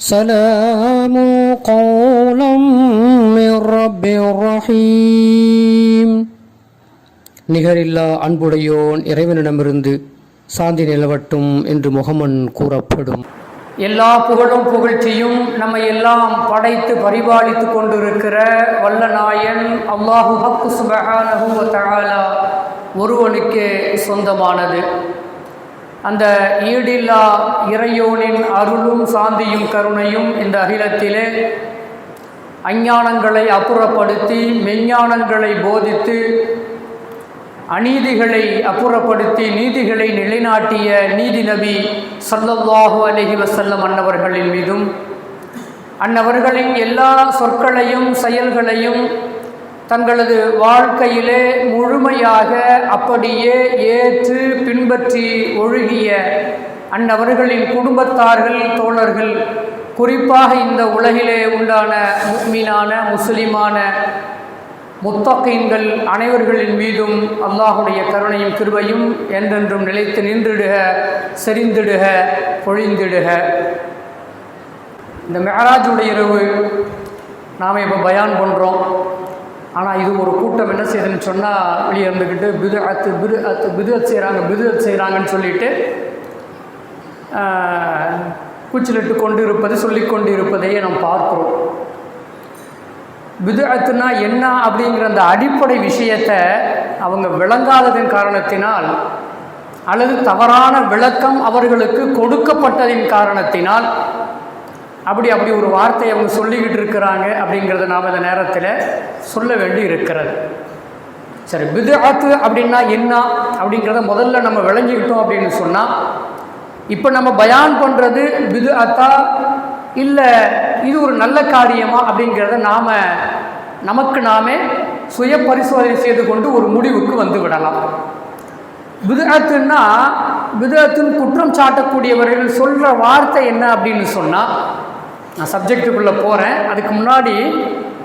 سلام قولا من رب رحيم நிகரில்லா அன்புடையோன் இறைவனிடமிருந்து சாந்தி நிலவட்டும் என்று முகமன் கூறப்படும் எல்லா புகழும் புகழ்ச்சியும் நம்மை எல்லாம் படைத்து பரிபாலித்து கொண்டிருக்கிற வல்ல நாயன் அல்லாஹு ஹக்கு சுபஹானஹு வ தஆலா ஒருவனுக்கே சொந்தமானது அந்த ஈடில்லா இறையோனின் அருளும் சாந்தியும் கருணையும் இந்த அகிலத்திலே அஞ்ஞானங்களை அப்புறப்படுத்தி மெஞ்ஞானங்களை போதித்து அநீதிகளை அப்புறப்படுத்தி நீதிகளை நிலைநாட்டிய நீதி நபி ஸல்லல்லாஹு அலஹி வசல்லம் அன்னவர்களின் மீதும் அன்னவர்களின் எல்லா சொற்களையும் செயல்களையும் தங்களது வாழ்க்கையிலே முழுமையாக அப்படியே ஏற்று பின்பற்றி ஒழுகிய அன்னவர்களின் குடும்பத்தார்கள் தோழர்கள் குறிப்பாக இந்த உலகிலே உண்டான முக்மீனான முஸ்லிமான முத்தகீன்கள் அனைவர்களின் மீதும் அல்லாஹுடைய கருணையும் கிருபையும் என்றென்றும் நிலைத்து நின்றுடுக செறிந்திடுக பொழிந்திடுக. இந்த மெஹராஜுடைய இரவு நாம் இப்போ பயான் பண்ணுறோம் ஆனால் இது ஒரு கூட்டம் என்ன செய்யுதுன்னு சொன்னால் வெளியே இருந்துக்கிட்டு பிது அத்து பிது அத்து பிதுவத் செய்கிறாங்க பிதுவத் செய்கிறாங்கன்னு சொல்லிட்டு கூச்சலிட்டு கொண்டு இருப்பது சொல்லி கொண்டு இருப்பதையே நாம் பார்க்குறோம். பிதுஅத்துனா என்ன அப்படிங்கிற அந்த அடிப்படை விஷயத்தை அவங்க விளங்காததன் காரணத்தினால் அல்லது தவறான விளக்கம் அவர்களுக்கு கொடுக்கப்பட்டதின் காரணத்தினால் அப்படி அப்படி ஒரு வார்த்தையை அவங்க சொல்லிக்கிட்டு இருக்கிறாங்க அப்படிங்கிறத நாம் இந்த நேரத்தில் சொல்ல வேண்டி இருக்கிறது. சரி பிதுஅத்து அப்படின்னா என்ன அப்படிங்கிறத முதல்ல நம்ம விளங்கிக்கிட்டோம் அப்படின்னு சொன்னால் இப்போ நம்ம பயான் பண்ணுறது பிதுஅத்தா இல்லை இது ஒரு நல்ல காரியமா அப்படிங்கிறத நாம் நமக்கு நாமே சுய பரிசோதனை செய்து கொண்டு ஒரு முடிவுக்கு வந்து விடலாம். விதத்துன்னா விதத்தின் குற்றம் சாட்டக்கூடியவர்கள் சொல்கிற வார்த்தை என்ன அப்படின்னு சொன்னால் நான் சப்ஜெக்டுக்குள்ளே போகிறேன் அதுக்கு முன்னாடி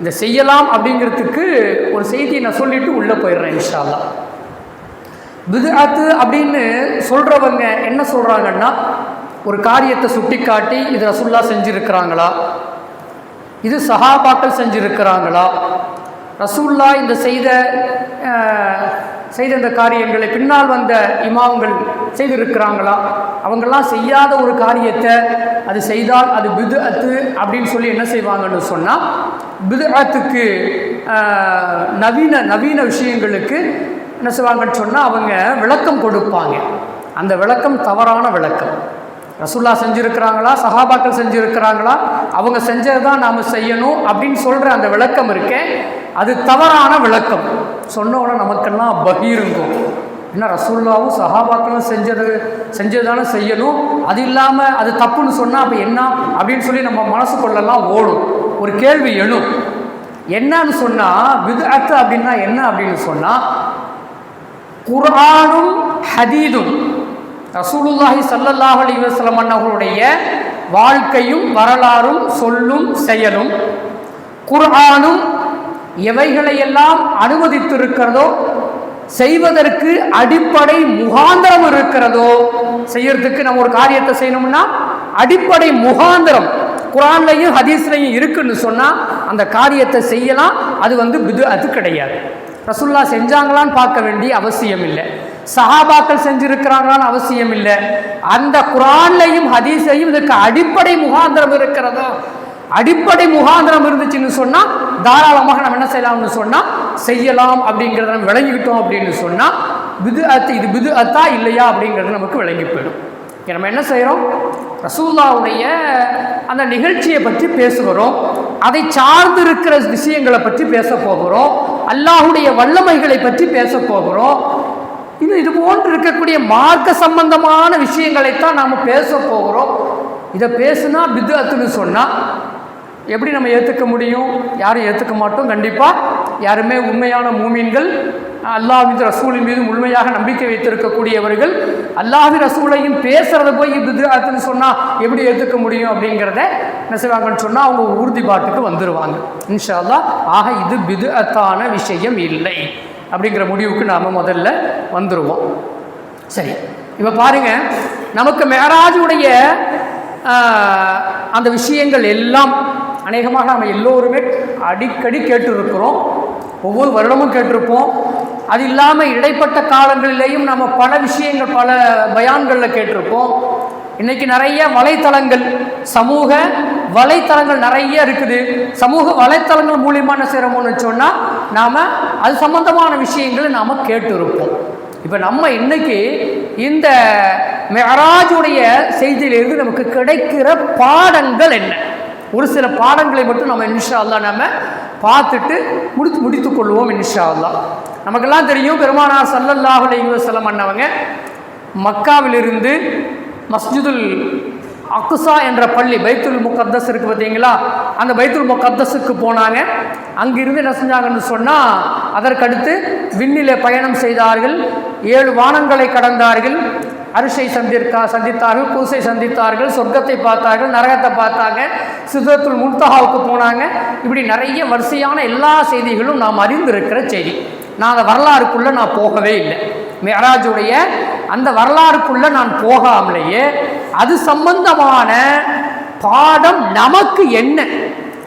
இந்த செய்யலாம் அப்படிங்கிறதுக்கு ஒரு செய்தியை நான் சொல்லிவிட்டு உள்ளே போயிடுறேன் இன்ஷால்லா அல்லாஹ் அப்படின்னு சொல்கிறவங்க என்ன சொல்கிறாங்கன்னா ஒரு காரியத்தை சுட்டி காட்டி இது ரசுல்லா செஞ்சுருக்கிறாங்களா? இது சஹாபாக்கள் செஞ்சுருக்கிறாங்களா? ரசூல்லா இந்த செய்த செய்த இந்த காரியங்களை பின்னால் வந்த இமாம்கள் செய்திருக்கிறாங்களா? அவங்கெல்லாம் செய்யாத ஒரு காரியத்தை அது செய்தால் அது பிது அத்து அப்படின்னு சொல்லி என்ன செய்வாங்கன்னு சொன்னால் பிது அத்துக்கு நவீன நவீன விஷயங்களுக்கு என்ன செய்வாங்கன்னு சொன்னால் அவங்க விளக்கம் கொடுப்பாங்க. அந்த விளக்கம் தவறான விளக்கம். ரசுல்லா செஞ்சுருக்கிறாங்களா? சஹாபாக்கள் செஞ்சுருக்கிறாங்களா? அவங்க செஞ்சது தான் நாம் செய்யணும் அப்படின்னு சொல்கிற அந்த விளக்கம் இருக்கே. அது தவறான விளக்கம். சொன்னோட நமக்கெல்லாம் பகீருங்கும் என்ன ரசூல்லாவும் சஹாபாக்களும் செஞ்சது செஞ்சது தானே செய்யணும்? அது இல்லாமல் அது தப்புன்னு சொன்னால் அப்போ என்ன? அப்படின்னு சொல்லி நம்ம மனசுக்குள்ளெல்லாம் ஓடும். ஒரு கேள்வி எழும். என்னன்னு சொன்னால் வித்அத்து அப்படின்னா என்ன அப்படின்னு சொன்னால் குரானும் ஹதீதும் ரசூலுல்லாஹி சல்லல்லாஹ் அலி வஸ்லம் அவர்களுடைய வாழ்க்கையும் வரலாறும் சொல்லும் செயலும் குர்ஆனும் எவைகளையெல்லாம் அனுமதித்திருக்கிறதோ செய்வதற்கு அடிப்படை முகாந்திரம் இருக்கிறதோ செய்யறதுக்கு நம்ம ஒரு காரியத்தை செய்யணும்னா அடிப்படை முகாந்திரம் குரான்லையும் ஹதீஸ்லையும் இருக்குன்னு சொன்னால் அந்த காரியத்தை செய்யலாம். அது வந்து பிது அது கிடையாது. ரசுல்லா செஞ்சாங்களான்னு பார்க்க வேண்டிய அவசியம் இல்லை சஹாபாக்கள் செஞ்சிருக்கிறாங்களான்னு அவசியம் இல்லை அந்த குரான்லையும் ஹதீஸையும் இதற்கு அடிப்படை முகாந்திரம் இருக்கிறதா? அடிப்படை முகாந்திரம் இருந்துச்சுன்னு சொன்னால் தாராளமாக நம்ம என்ன செய்யலாம்னு சொன்னால் செய்யலாம் அப்படிங்கிறத நம்ம விளங்கிக்கிட்டோம் அப்படின்னு சொன்னால் பிது அத்து இது பிது அத்தா இல்லையா அப்படிங்கிறது நமக்கு விளங்கி போயிடும். நம்ம என்ன செய்கிறோம் ரசூல்லாவுடைய அந்த நிகழ்ச்சியை பற்றி பேசுகிறோம். அதை சார்ந்து இருக்கிற விஷயங்களை பற்றி பேச போகிறோம். அல்லாஹுடைய வல்லமைகளை பற்றி பேச போகிறோம். இன்னும் இது போன்று இருக்கக்கூடிய மார்க்க சம்பந்தமான விஷயங்களைத்தான் நாம் பேச போகிறோம். இதை பேசுனா பிது அத்துன்னு சொன்னால் எப்படி நம்ம ஏற்றுக்க முடியும்? யாரும் ஏற்றுக்க மாட்டோம். கண்டிப்பாக யாருமே உண்மையான மூமீன்கள் அல்லாஹின் ரசூலின் மீது முழுமையாக நம்பிக்கை வைத்திருக்கக்கூடியவர்கள் அல்லாஹி ரசூலையும் பேசுகிறத போய் இது சொன்னால் எப்படி ஏற்றுக்க முடியும் அப்படிங்கிறத என்ன செய்வாங்கன்னு சொன்னால் அவங்க உறுதிப்பாட்டுக்கு வந்துடுவாங்க இன்ஷா ஆக இது பிது அத்தான விஷயம் இல்லை. அப்படிங்கிற முடிவுக்கு நாம் முதல்ல வந்துடுவோம் சரி இப்போ பாருங்க நமக்கு மேராஜுடைய அந்த விஷயங்கள் எல்லாம் அநேகமாக நம்ம எல்லோருமே அடிக்கடி கேட்டிருக்கிறோம். ஒவ்வொரு வருடமும் கேட்டிருப்போம். அது இல்லாமல் இடைப்பட்ட காலங்களிலேயும் நம்ம பல விஷயங்கள் பல பயான்களில் கேட்டிருப்போம். இன்னைக்கு நிறைய வலைத்தளங்கள் சமூக வலைத்தளங்கள் நிறைய இருக்குது. சமூக வலைத்தளங்கள் மூலியமா என்ன செய்கிறோம்னு சொன்னால் நாம் அது சம்பந்தமான விஷயங்களை நாம் கேட்டிருப்போம். இப்போ நம்ம இன்னைக்கு இந்த மெஹராஜுடைய செய்தியிலிருந்து நமக்கு கிடைக்கிற பாடங்கள் என்ன? ஒரு சில பாடங்களை மட்டும் நம்ம இன்ஷா அல்லா நம்ம பார்த்துட்டு முடித்து முடித்து கொள்வோம் இன்ஷா அல்லா நமக்கெல்லாம் தெரியும் பெருமானார் ஸல்லல்லாஹு அலைஹி பண்ணவங்க அண்ணவங்க மக்காவிலிருந்து மஸ்ஜிதுல் அக்குசா என்ற பள்ளி பைத்துல் முக்கத்தஸ் இருக்குது பார்த்தீங்களா? அந்த பைத்துல் முக்கத்தஸுக்கு போனாங்க. அங்கிருந்து என்ன செஞ்சாங்கன்னு சொன்னால் அதற்கடுத்து விண்ணிலே பயணம் செய்தார்கள். ஏழு வானங்களை கடந்தார்கள். அரிசை சந்திர்க்கா சந்தித்தார்கள் கூசை சந்தித்தார்கள் சொர்க்கத்தை பார்த்தார்கள் நரகத்தை பார்த்தாங்க. சிதத்துல் முல்தஹாவுக்கு போனாங்க. இப்படி நிறைய வரிசையான எல்லா செய்திகளும் நாம் அறிந்திருக்கிற செய்தி. நான் அந்த வரலாறுக்குள்ளே நான் போகவே இல்லை. மெஹராஜுடைய அந்த வரலாறுக்குள்ளே நான் போகாமலேயே அது சம்பந்தமான பாடம் நமக்கு என்ன?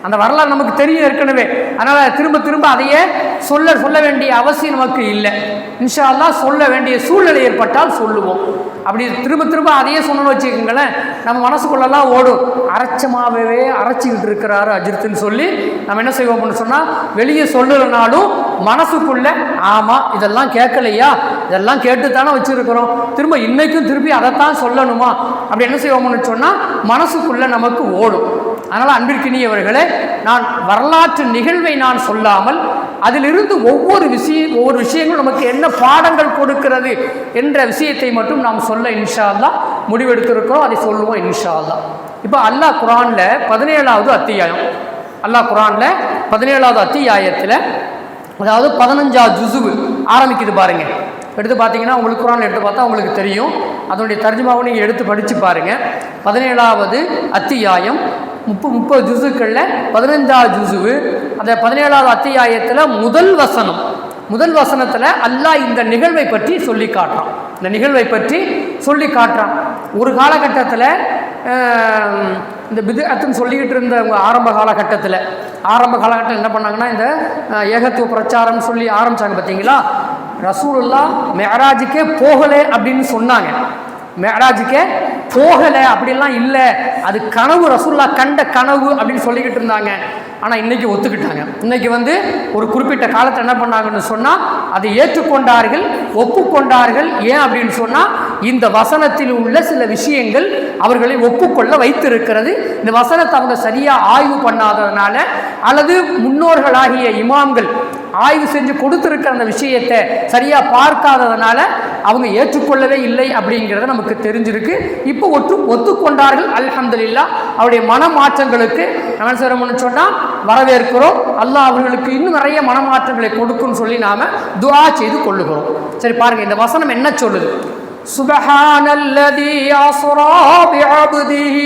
அந்த வரலாறு நமக்கு தெரியும் ஏற்கனவே. அதனால் திரும்ப திரும்ப அதையே சொல்ல சொல்ல வேண்டிய அவசியம் நமக்கு இல்லை. இன்ஷா அல்லா சொல்ல வேண்டிய சூழ்நிலை ஏற்பட்டால் சொல்லுவோம். அப்படி திரும்ப திரும்ப அதையே சொன்னோம்னு வச்சுக்கோங்களேன் நம்ம மனசுக்குள்ளெல்லாம் ஓடும். அரைச்சமாகவே அரைச்சிக்கிட்டு இருக்கிறாரு அஜித்துன்னு சொல்லி நம்ம என்ன செய்வோம்னு சொன்னால் வெளியே சொல்லலைனாலும் மனசுக்குள்ளே ஆமாம் இதெல்லாம் கேட்கலையா? இதெல்லாம் கேட்டு தானே வச்சுருக்கிறோம். திரும்ப இன்னைக்கும் திருப்பி அதைத்தான் சொல்லணுமா? அப்படி என்ன செய்வோம்னு சொன்னால் மனசுக்குள்ளே நமக்கு ஓடும். அதனால் அன்பிற்கினியவர்களே நான் வரலாற்று நிகழ்வை நான் சொல்லாமல் அதிலிருந்து ஒவ்வொரு விஷயம் ஒவ்வொரு விஷயங்களும் நமக்கு என்ன பாடங்கள் கொடுக்கிறது என்ற விஷயத்தை மட்டும் நாம் சொல்ல இன்ஷா அல்லாஹ் முடிவெடுத்திருக்கிறோம் அதை சொல்லுவோம் இன்ஷா அல்லாஹ் இப்போ அல்லாஹ் குரானில் பதினேழாவது அத்தியாயம் அல்லாஹ் குரானில் பதினேழாவது அத்தியாயத்தில் அதாவது பதினஞ்சாவது ஜுசுவு ஆரம்பிக்குது பாருங்கள் எடுத்து பார்த்தீங்கன்னா உங்களுக்கு குரான் எடுத்து பார்த்தா உங்களுக்கு தெரியும். அதனுடைய தர்ஜுமாவை நீங்கள் எடுத்து படித்து பாருங்கள் பதினேழாவது அத்தியாயம் முப்பது முப்பது ஜூசுக்களில் பதினஞ்சாவது ஜூசுவு அந்த பதினேழாவது அத்தியாயத்தில் முதல் வசனம். முதல் வசனத்தில் அல்லாஹ் இந்த நிகழ்வை பற்றி சொல்லி காட்டுறான். இந்த நிகழ்வை பற்றி சொல்லி காட்டுறான். ஒரு காலகட்டத்தில் இந்த பிதுஅத்துன்னு சொல்லிக்கிட்டு இருந்த ஆரம்ப காலகட்டத்தில் ஆரம்ப காலகட்டம் என்ன பண்ணாங்கன்னா இந்த ஏகத்துவ பிரச்சாரம் சொல்லி ஆரம்பிச்சாங்க பார்த்தீங்களா ரசூலுல்லா மெஹராஜுக்கே போகலை அப்படின்னு சொன்னாங்க. மேராஜுக்கே போகலை அப்படிலாம் இல்லை. அது கனவு ரசூல்லா கண்ட கனவு அப்படின்னு சொல்லிக்கிட்டு இருந்தாங்க. ஆனால் இன்னைக்கு ஒத்துக்கிட்டாங்க. இன்னைக்கு வந்து ஒரு குறிப்பிட்ட காலத்தை என்ன பண்ணாங்கன்னு சொன்னால் அதை ஏற்றுக்கொண்டார்கள் ஒப்புக்கொண்டார்கள். ஏன் அப்படின்னு சொன்னால் இந்த வசனத்தில் உள்ள சில விஷயங்கள் அவர்களை ஒப்புக்கொள்ள வைத்திருக்கிறது. இந்த வசனத்தை அவங்க சரியாக ஆய்வு பண்ணாததுனால அல்லது முன்னோர்களாகிய இமாம்கள் ஆய்வு செஞ்சு கொடுத்துருக்க அந்த விஷயத்தை சரியாக பார்க்காததுனால அவங்க ஏற்றுக்கொள்ளவே இல்லை அப்படிங்கிறத நமக்கு தெரிஞ்சிருக்கு. இப்போ ஒத்து ஒத்துக்கொண்டார்கள் அல்ஹம்துல்லா அவருடைய மனமாற்றங்களுக்கு நம்ம என்ன சொன்னால் வரவேற்கிறோம். அல்லாஹ் அவர்களுக்கு இன்னும் நிறைய மனமாற்றங்களை கொடுக்கும்னு சொல்லி நாம் துவா செய்து கொள்ளுகிறோம். சரி பாருங்கள் இந்த வசனம் என்ன சொல்லுது? سبحان الذي أسرى بعبده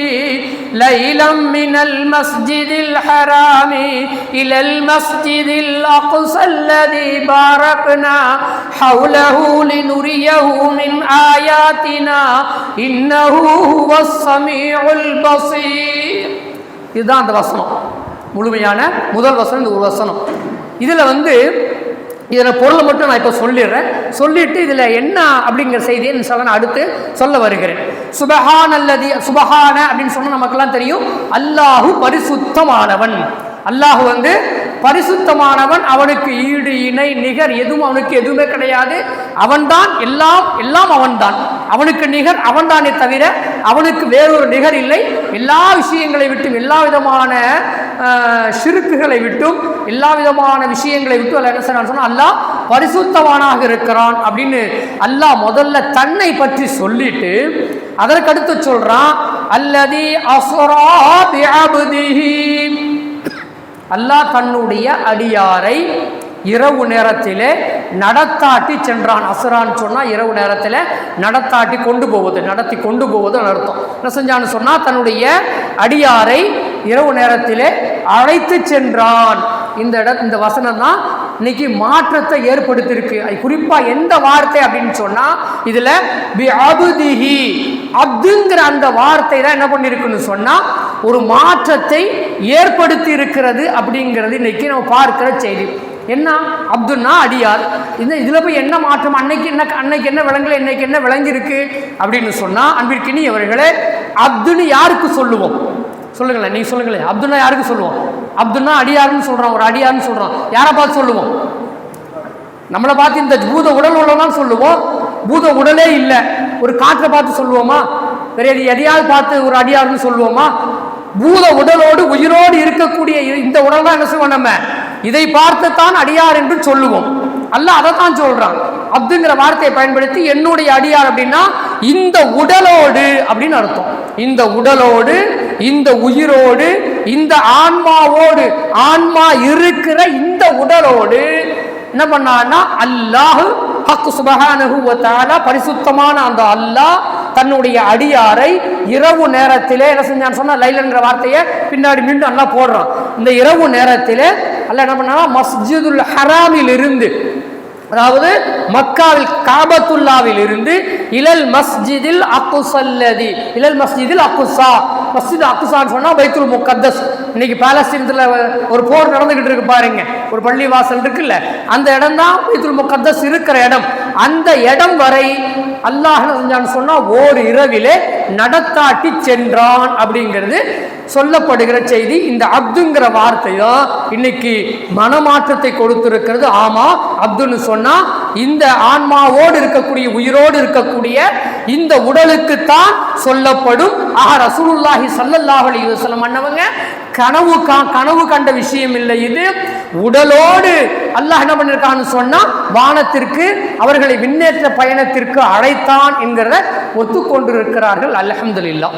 ليلا من المسجد الحرام إلى المسجد الأقصى الذي باركنا حوله لنريه من آياتنا إنه هو السميع البصير இதுதான் அந்த வசனம் முழுமையான முதல் வசனம் இந்த ஒரு வசனம் இதில் வந்து இதில் பொருளை மட்டும் நான் இப்போ சொல்லிடுறேன். சொல்லிட்டு இதில் என்ன அப்படிங்கிற செய்தியை சொல்ல நான் அடுத்து சொல்ல வருகிறேன். சுபஹான் அல்லது சுபஹான அப்படின்னு சொன்னால் நமக்கெல்லாம் தெரியும். அல்லாஹு பரிசுத்தமானவன். அல்லாஹு வந்து பரிசுத்தமானவன். அவனுக்கு ஈடு இணை நிகர் எதுவும் அவனுக்கு எதுவுமே கிடையாது. அவன்தான் எல்லாம் எல்லாம் அவன்தான். அவனுக்கு நிகர் அவன்தானே தவிர அவனுக்கு வேறொரு நிகர் இல்லை. எல்லா விஷயங்களை விட்டும் எல்லா விதமான சிறுக்குகளை விட்டும் எல்லா விதமான விஷயங்களை விட்டு அல்ல என்ன சொன்னால் அல்லாஹ் பரிசுத்தவானாக இருக்கிறான் அப்படின்னு அல்லாஹ் முதல்ல தன்னை பற்றி சொல்லிட்டு அதற்கடுத்து சொல்றான் அல்லதி அசுரா அல்லாஹ் தன்னுடைய அடியாரை இரவு நேரத்திலே நடத்தாட்டி சென்றான் அசுரான்னு சொன்னால் இரவு நேரத்தில் நடத்தாட்டி கொண்டு போவது நடத்தி கொண்டு போவது அர்த்தம். என்ன செஞ்சான்னு சொன்னால் தன்னுடைய அடியாரை இரவு நேரத்திலே அழைத்து சென்றான். இந்த இட இந்த வசனம் தான் இன்னைக்கு மாற்றத்தை ஏற்படுத்தியிருக்கு. அது குறிப்பாக எந்த வார்த்தை அப்படின்னு சொன்னால் இதில் பி அபுதிஹி அப்துங்கிற அந்த வார்த்தை தான் என்ன பண்ணியிருக்குன்னு சொன்னால் ஒரு மாற்றத்தை ஏற்படுத்தி இருக்கிறது அப்படிங்கிறது இன்னைக்கு நம்ம பார்க்கிற செய்தி. என்ன? அப்துன்னா அடியார். இந்த இதில் போய் என்ன மாற்றம்? அன்னைக்கு என்ன அன்னைக்கு என்ன விளங்கல இன்னைக்கு என்ன விளங்கியிருக்கு அப்படின்னு சொன்னால் அன்பிற்கினி அவர்களே அப்துன்னு யாருக்கு சொல்லுவோம்? சொல்லுங்களேன் நீ சொல்லுங்களேன். அப்துன்னா யாருக்கு சொல்லுவோம்? அப்துன்னா அடியாருன்னு சொல்கிறோம் ஒரு அடியார்னு சொல்கிறோம் யாரை பார்த்து சொல்லுவோம்? நம்மளை பார்த்து இந்த பூத உடல் உள்ளதான் சொல்லுவோம். பூத உடலே இல்லை. ஒரு காற்றை பார்த்து சொல்லுவோமா? வேற எது எதையாவது பார்த்து ஒரு அடியார்னு சொல்லுவோமா? பூத உடலோடு உயிரோடு இருக்கக்கூடிய இந்த உடல் தான் என்ன செய்வோம் நம்ம? இதை பார்த்து தான் அடியார் என்று சொல்லுவோம். அல்ல அதை தான் சொல்றான். அப்துங்கிற வார்த்தையை பயன்படுத்தி என்னுடைய அடியார் அப்படின்னா இந்த உடலோடு அப்படின்னு அர்த்தம். இந்த உடலோடு இந்த உயிரோடு இந்த ஆன்மாவோடு ஆன்மா இருக்கிற இந்த உடலோடு என்ன பண்ணான்னா அல்லாஹ் ஹக்கு சுபஹானஹு பரிசுத்தமான அந்த அல்லாஹ் தன்னுடைய அடியாரை இரவு நேரத்திலே என்ன செஞ்சான்னு சொன்னா லைலன்ற வார்த்தையை பின்னாடி மீண்டும் நல்லா போடுறான். இந்த இரவு நேரத்திலே அல்ல என்ன பண்ணா மஸ்ஜிதுல் ஹராமில் இருந்து அதாவது மக்காவில் காபத்துல்லாவில் இருந்து இலல் மஸ்ஜிதில் அக்குசல்லதி இலல் மஸ்ஜிதில் அக்குசா. மஸ்ஜித் அக்குசான்னு சொன்னால் பைத்துல் முக்கத்தஸ். இன்னைக்கு பாலஸ்தீனத்தில் ஒரு போர் நடந்துகிட்டு இருக்கு பாருங்க. ஒரு பள்ளி வாசல் இருக்குல்ல அந்த இடம் தான் பைத்துல் முக்கத்தஸ் இருக்கிற இடம். அந்த இடம் வரை அல்லாஹ் செஞ்சான்னு சொன்னால் ஓர் இரவிலே நடத்தாட்டி சென்றான் அப்படிங்கிறது சொல்லப்படுகிற செய்தி. இந்த அப்துங்கிற வார்த்தையும் இன்னைக்கு மனமாற்றத்தை கொடுத்திருக்கிறது. ஆமா அப்துன்னு சொன்னா இந்த ஆன்மாவோடு இருக்கக்கூடிய உயிரோடு இருக்கக்கூடிய இந்த உடலுக்குத்தான் சொல்லப்படும். ஆஹ் ரசூலுல்லாஹி சல்லல்லாஹ் அலி வசலம் அண்ணவங்க கனவு கா கனவு கண்ட விஷயம் இல்லை இது. உடலோடு அல்லாஹ் என்ன பண்ணிருக்கான்னு சொன்னா வானத்திற்கு அவர்களை விண்ணேற்ற பயணத்திற்கு அழைத்தான் என்கிறத ஒத்துக்கொண்டிருக்கிறார்கள். அல்ஹம்துலில்லாஹ்.